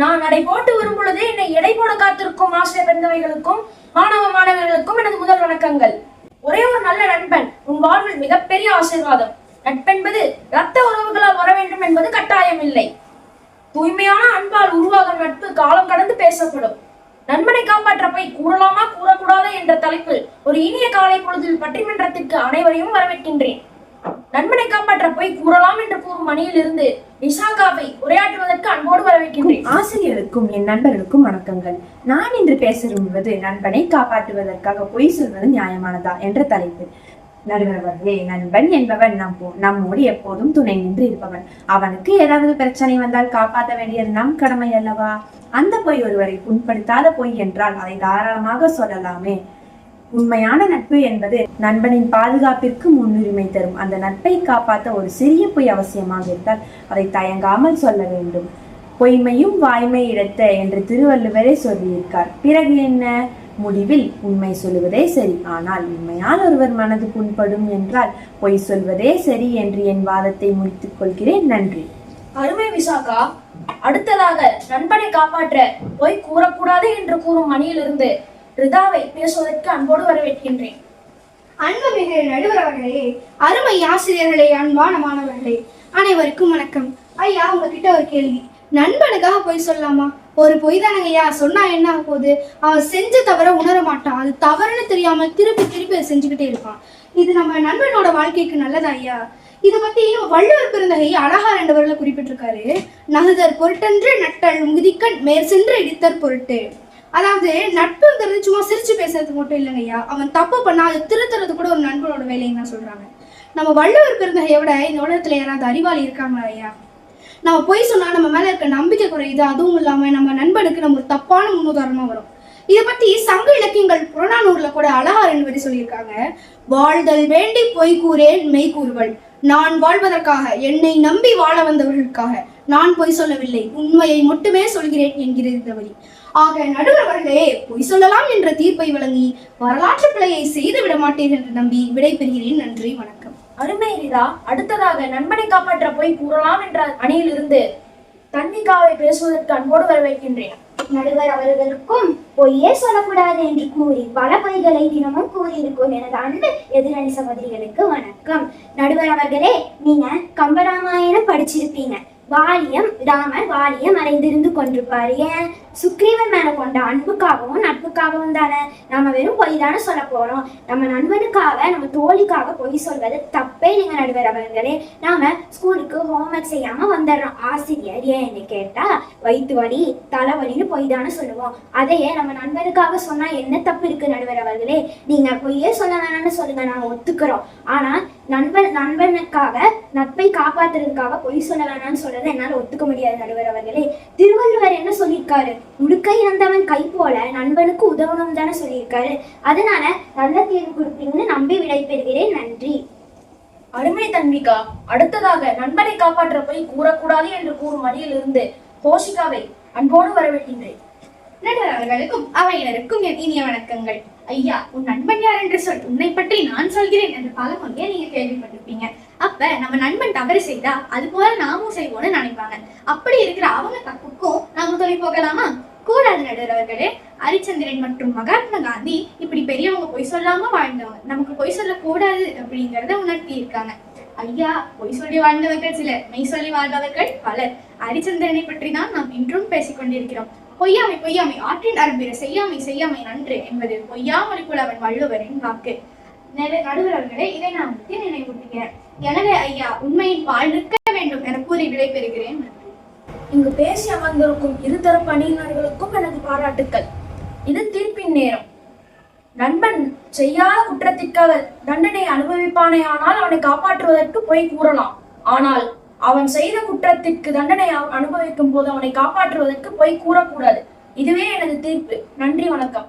நான் நடை போட்டு வரும் பொழுது என்னை எடை போட காத்திருக்கும் ஆசிரியர் பெருந்தவைகளுக்கும் மாணவ மாணவர்களுக்கும் எனது முதல் வணக்கங்கள். ஒரே ஒரு நல்ல நண்பன் உன் வாழ்வில் மிகப்பெரிய ஆசீர்வாதம். நட்பென்பது இரத்த உறவுகளால் வர வேண்டும் என்பது கட்டாயம் இல்லை தூய்மையான அன்பால் உருவாகும் நட்பு காலம் கடந்து பேசப்படும். நண்பனை காப்பாற்ற போய் கூறலாமா கூறக்கூடாதா என்ற தலைப்பில் ஒரு இனிய காலை பொழுதில் பட்டிமன்றத்திற்கு அனைவரையும் வரவேற்கின்றேன். நண்பனை காப்பாற்ற போய் கூறலாம் என்று கூறும் இருந்து விசாகாவை உரையாற்றுவதற்கு அன்போடு வரவேற்கின்றேன். ஆசிரியருக்கும் என் நண்பர்களுக்கும் வணக்கங்கள். நான் இன்று பேச விரும்புவது நண்பனை காப்பாற்றுவதற்காக பொய் சொல்வது நியாயமானதா என்ற தலைப்பு நடுவர் அவர்களே நண்பன் என்பவன் நம் நம்மோடு எப்போதும் துணை நின்று இருப்பவன். அவனுக்கு ஏதாவது பிரச்சனை வந்தால் காப்பாற்ற வேண்டியது நம் கடமை அல்லவா? அந்த பொய் ஒருவரை புண்படுத்தாத பொய் என்றால் அதை தாராளமாக சொல்லலாமே. உண்மையான நட்பு என்பது நண்பனின் பாதுகாப்பிற்கு முன்னுரிமை தரும். அந்த நட்பை காப்பாற்ற ஒரு சிறிய பொய் அவசியமாக இருந்தால் அதை தயங்காமல் சொல்ல வேண்டும். பொய்மையும் வாய்மை இடத்த என்று திருவள்ளுவரே சொல்லியிருக்கார். பிறகு என்ன? முடிவில் உண்மை சொல்லுவதே சரி. ஆனால் உண்மையால் ஒருவர் மனது புண்படும் என்றால் பொய் சொல்வதே சரி என்று என் வாதத்தை முடித்துக் கொள்கிறேன். நன்றி. அருமை விசாகா அடுத்ததாக நண்பனை காப்பாற்ற பொய் கூறக்கூடாது என்று கூறும் அணியிலிருந்து ரிதாவை பேசுவதற்கு அன்போடு வரவேற்கின்றேன். அன்புமிகு நடுவர் அவர்களே அருமை ஆசிரியர்களே அன்பான மாணவர்களே அனைவருக்கும் வணக்கம். ஐயா உங்ககிட்ட ஒரு கேள்வி. நண்பனுக்காக பொய் சொல்லலாமா ஒரு பொய் தானங்க ஐயா சொன்னா என்ன ஆக போகுது? அவன் செஞ்ச தவிர உணர மாட்டான். அது தவறுன்னு தெரியாமல் திருப்பி திருப்பி அதை செஞ்சுக்கிட்டே இருப்பான். இது நம்ம நண்பனோட வாழ்க்கைக்கு நல்லதா ஐயா? இதை பத்தி வள்ளுவர் பிறந்தகை அழகா ரெண்டு வரல குறிப்பிட்டிருக்காரு. நகுதர் பொருட்டன்று நட்டல் முதிக்கண் மேற் சென்று இடித்தற் பொருட்டு. அதாவது நட்புங்கிறது சும்மா சிரிச்சு பேசுறது மட்டும் இல்லைங்க ஐயா. அவன் தப்பு பண்ணா அதை திருத்துறது கூட ஒரு நண்பனோட வேலைன்னு தான் சொல்றாங்க. நம்ம வள்ளுவர் பிறந்தகையை விட இந்த உலகத்துல யாராவது அறிவாளி இருக்காங்களா ஐயா? நம்ம பொய் சொன்னா நம்ம மேல இருக்க நம்பிக்கை குறையுது. அதுவும் இல்லாம நம்ம நண்பனுக்கு நம்ம ஒரு தப்பான முன்னுதாரணமா வரும். இதை பத்தி சங்க இலக்கியங்கள் புறநானூர்ல கூட அழகா ரெண்டு வரி சொல்லியிருக்காங்க. வாழ்தல் வேண்டி பொய் கூறேன் மெய் கூறுவள். நான் வாழ்வதற்காக என்னை நம்பி வாழ வந்தவர்களுக்காக நான் பொய் சொல்லவில்லை. உண்மையை மட்டுமே சொல்கிறேன் என்கிறது இந்த வரி. ஆக நடுவர் அவர்களே பொய் சொல்லலாம் என்ற தீர்ப்பை வழங்கி வரலாற்று பிழையை செய்து விட மாட்டேன் என்று நம்பி விடைபெறுகிறேன். நன்றி வணக்கம். அருமை ரிதா அடுத்ததாக நண்பனை காப்பாற்ற போய் கூறலாம் என்ற அணியிலிருந்து தன்னிகாவை பேசுவதற்கு அன்போடு வரவேற்கின்றேன். நடுவர் அவர்களுக்கும் பொய்யே சொல்லக்கூடாது என்று கூறி பல பொய்களை தினமும் கூறியிருக்கும் எனது அன்பு எதிரணி சகோதரிகளுக்கு வணக்கம். நடுவர் அவர்களே நீங்க கம்பராமாயணம் படிச்சிருப்பீங்க. வாலியம் ராமர் வாலியம் அடைந்திருந்து கொண்டிருப்பார். ஏன்? சுக்ரீவன் மேல கொண்ட அன்புக்காகவும் நட்புக்காகவும் தானே? நம்ம வெறும் பொய் தானே சொல்ல போறோம். நம்ம நண்பனுக்காக நம்ம தோழிக்காக பொய் சொல்வது தப்பு. இல்லைங்க நடுவர் அவர்களே நாம ஸ்கூலுக்கு ஹோம்ஒர்க் செய்யாம வந்துடுறோம். ஆசிரியர் ஏன்னு கேட்டா வயிற்று வலி தலைவலின்னு பொய் தானே சொல்லுவோம். அதையே நம்ம நண்பனுக்காக சொன்னா என்ன தப்பு இருக்கு நடுவர் அவர்களே நீங்க பொய்யே சொல்ல வேணாம்னு சொல்லுங்க நாங்க ஒத்துக்கிறோம். ஆனா நண்பன் நண்பனுக்காக நட்பை காப்பாத்துறதுக்காக பொய் சொல்ல வேணாம்னு சொல்றதை என்னால ஒத்துக்க முடியாது நடுவர் அவர்களே திருவள்ளுவர் என்ன சொல்லியிருக்காரு? முழுக்கை இறந்தவன் கை போல நண்பனுக்கு உதவணும் தானே சொல்லியிருக்காரு. அதனால நல்ல தீர்வு கொடுப்பீங்கன்னு நம்பி விடைபெறுகிறேன். நன்றி. அருமை தன்விகா அடுத்ததாக நண்பனை காப்பாற்ற போய் கூறக்கூடாது என்று கூறும் அணியிலிருந்து கோஷிகாவை அன்போடு வரவேற்கின்றேன். நடுவர் அவர்களுக்கும் அவையினருக்கும் என் இனிய வணக்கங்கள். ஐயா உன் நண்பன் யார் என்று சொல் உன்னை பற்றி நான் சொல்கிறேன் என்று பல முறையே நீங்க கேள்விப்பட்டிருப்பீங்க. அப்ப நம்ம நண்பன் தவறு செய்தா அது போல நாமும் செய்வோம்னு நினைப்பாங்க. அப்படி இருக்கிற அவங்க தப்புக்கும் நாம துணை போகலாமா? கூடாது நடுவர்களே ஹரிச்சந்திரன் மற்றும் மகாத்மா காந்தி இப்படி பெரியவங்க பொய் சொல்லாம வாழ்ந்தவங்க. நமக்கு பொய் சொல்லக்கூடாது அப்படிங்கிறத உணர்த்தி இருக்காங்க. ஐயா பொய் சொல்லி வாழ்ந்தவர்கள் சிலர் மெய் சொல்லி வாழ்பவர்கள் பலர். ஹரிச்சந்திரனை பற்றி தான் நாம் இன்றும் பேசிக் கொண்டிருக்கிறோம். பொய்யாமை பொய்யாமை ஆற்றின் அரம்பிற செய்யாமை செய்யாமை நன்று என்பது பொய்யாமொழி புலவன் வள்ளுவரின் வாக்கு. நடு- நடுவர்களே இதை நான் நினைவூட்டுகிறேன். எனவே ஐயா உண்மையின் வாழ்ந்திருக்க வேண்டும் என கூறி விடைபெறுகிறேன். இங்கு பேசி அமர்ந்திருக்கும் இருதரப்பு அணியினர்களுக்கும் எனது பாராட்டுக்கள். இது தீர்ப்பின் நேரம். நண்பன் செய்யாத குற்றத்திற்காக தண்டனை அனுபவிப்பானேயானால் அவனை காப்பாற்றுவதற்கு போய் கூறலாம். ஆனால் அவன் செய்த குற்றத்திற்கு தண்டனை அனுபவிக்கும் போது அவனை காப்பாற்றுவதற்கு போய் கூறக்கூடாது. இதுவே எனது தீர்ப்பு. நன்றி வணக்கம்.